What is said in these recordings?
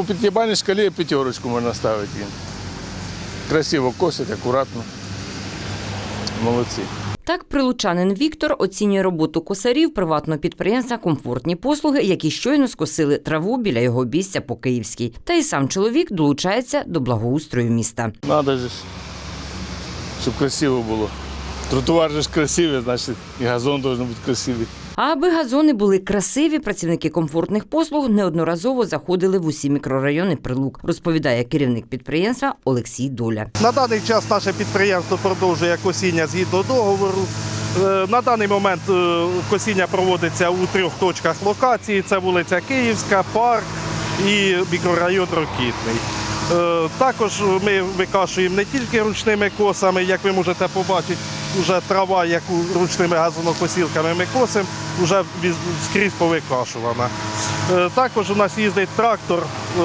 по п'ятибальній шкалі п'ятерочку можна ставити. їм. Красиво косять, акуратно. Молодці. Так, прилучанин Віктор оцінює роботу косарів приватного підприємства Комфортні послуги, які щойно скосили траву біля його обійстя по Київській. Та й сам чоловік долучається до благоустрою міста. Надо ж, щоб красиво було. Тротуар же ж красивий, значить і газон має бути красивий. Аби газони були красиві, працівники комфортних послуг неодноразово заходили в усі мікрорайони прилук, розповідає керівник підприємства Олексій Доля. На даний час наше підприємство продовжує косіння згідно договору. Е, На даний момент е, косіння проводиться у трьох точках локації: це вулиця Київська, парк і мікрорайон Рокітний. Е, Також ми викашуємо не тільки ручними косами, як ви можете побачити, вже трава, яку ручними газонокосілками ми косимо, вже скрізь повикашувана. Е, Також у нас їздить трактор е,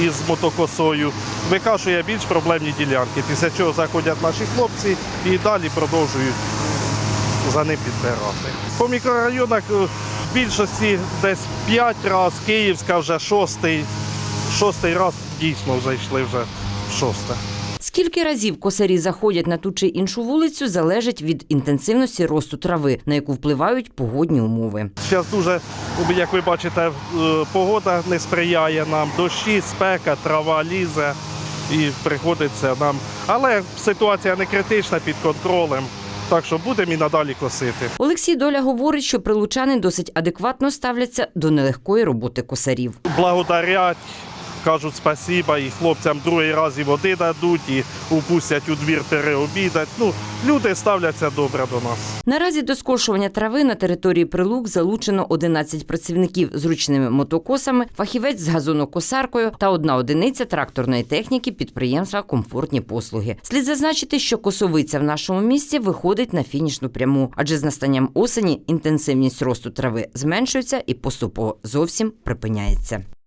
із мотокосою, викашує більш проблемні ділянки, після чого заходять наші хлопці і далі продовжують за ним підбирати. По мікрорайонах е, в більшості десь 5 разів, Київська вже шостий, шостий раз дійсно зайшли вже шосте. Скільки разів косарі заходять на ту чи іншу вулицю, залежить від інтенсивності росту трави, на яку впливають погодні умови. Зараз дуже, як ви бачите, е, погода не сприяє нам, дощі, спека, трава лізе і приходиться нам. Але ситуація не критична під контролем, так що будемо і надалі косити. Олексій Доля говорить, що прилучани досить адекватно ставляться до нелегкої роботи косарів. Благодарять, кажуть спасіба, і хлопцям другий раз і води дадуть, і упустять у двір переобідати. Ну, люди ставляться добре до нас. Наразі до скошування трави на території прилук залучено 11 працівників з ручними мотокосами, фахівець з газонокосаркою та одна одиниця тракторної техніки підприємства Комфортні послуги. Слід зазначити, що косовиця в нашому місті виходить на фінішну пряму, адже з настанням осені інтенсивність росту трави зменшується і поступово зовсім припиняється.